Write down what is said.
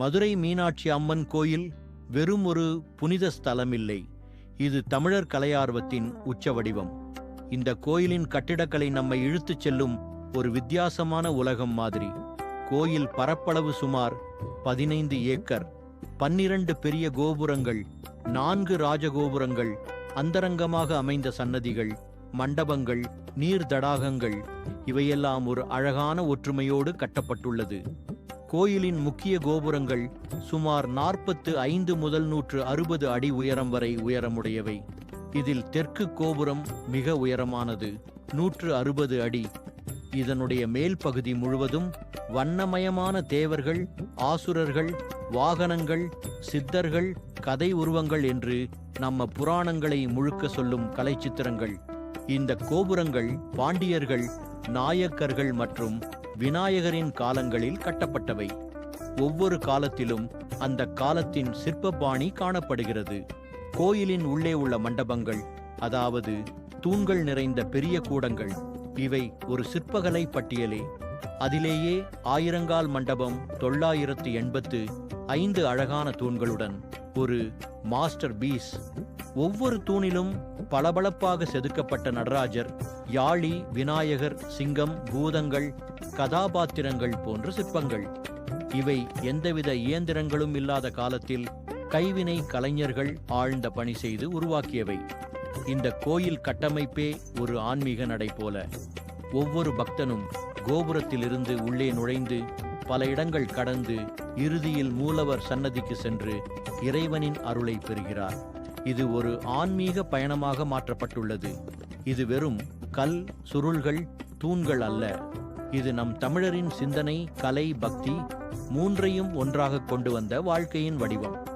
மதுரை மீனாட்சி அம்மன் கோயில் வெறும் ஒரு புனித ஸ்தலமில்லை. இது தமிழர் கலையார்வத்தின் உச்ச வடிவம் இந்த கோயிலின் கட்டிடக்கலை நம்மை இழுத்துச் செல்லும் ஒரு வித்தியாசமான உலகம் மாதிரி. கோயில் பரப்பளவு சுமார் பதினைந்து ஏக்கர். பன்னிரண்டு பெரிய கோபுரங்கள் நான்கு ராஜகோபுரங்கள் அந்தரங்கமாக அமைந்த சன்னதிகள் மண்டபங்கள் நீர் தடாகங்கள் இவையெல்லாம் ஒரு அழகான ஒற்றுமையோடு கட்டப்பட்டுள்ளது. கோயிலின் முக்கிய கோபுரங்கள் சுமார் நாற்பத்து ஐந்து முதல் நூற்று அறுபது அடி உயரம் வரை உயரமுடையவை. இதில் தெற்கு கோபுரம் மிக உயரமானது நூற்று அறுபது அடி. இதனுடைய மேல் பகுதி முழுவதும் வண்ணமயமான தேவர்கள் ஆசுரர்கள் வாகனங்கள் சித்தர்கள் கதை உருவங்கள் என்று நம்ம புராணங்களை முழுக்க சொல்லும் கலைச்சித்திரங்கள். இந்த கோபுரங்கள் பாண்டியர்கள் நாயக்கர்கள் மற்றும் விநாயகரின் காலங்களில் கட்டப்பட்டவை. ஒவ்வொரு காலத்திலும் அந்த காலத்தின் சிற்பபாணி காணப்படுகிறது. கோயிலின் உள்ளே உள்ள மண்டபங்கள் அதாவது தூண்கள் நிறைந்த பெரிய கூடங்கள் இவை ஒரு சிற்பகலை பட்டியலே. அதிலேயே ஆயிரங்கால் மண்டபம் தொள்ளாயிரத்து எண்பத்து ஐந்து அழகான தூண்களுடன் ஒரு மாஸ்டர் பீஸ். ஒவ்வொரு தூணிலும் பளபளப்பாக செதுக்கப்பட்ட நடராஜர் யாழி விநாயகர் சிங்கம் பூதங்கள் கதாபாத்திரங்கள் போன்ற சிற்பங்கள். இவை எந்தவித இயந்திரங்களும் இல்லாத காலத்தில் கைவினை கலைஞர்கள் ஆழ்ந்த பணி செய்து உருவாக்கியவை. இந்த கோயில் கட்டமைப்பே ஒரு ஆன்மீக நடை போல. ஒவ்வொரு பக்தனும் கோபுரத்திலிருந்து உள்ளே நுழைந்து பல இடங்கள் கடந்து இறுதியில் மூலவர் சன்னதிக்கு சென்று இறைவனின் அருளை பெறுகிறார். இது ஒரு ஆன்மீக பயணமாக மாற்றப்பட்டுள்ளது. இது வெறும் கல் சுருள்கள் தூண்கள் அல்ல. இது நம் தமிழரின் சிந்தனை கலை பக்தி மூன்றையும் ஒன்றாக கொண்டு வந்த வாழ்க்கையின் வடிவம்.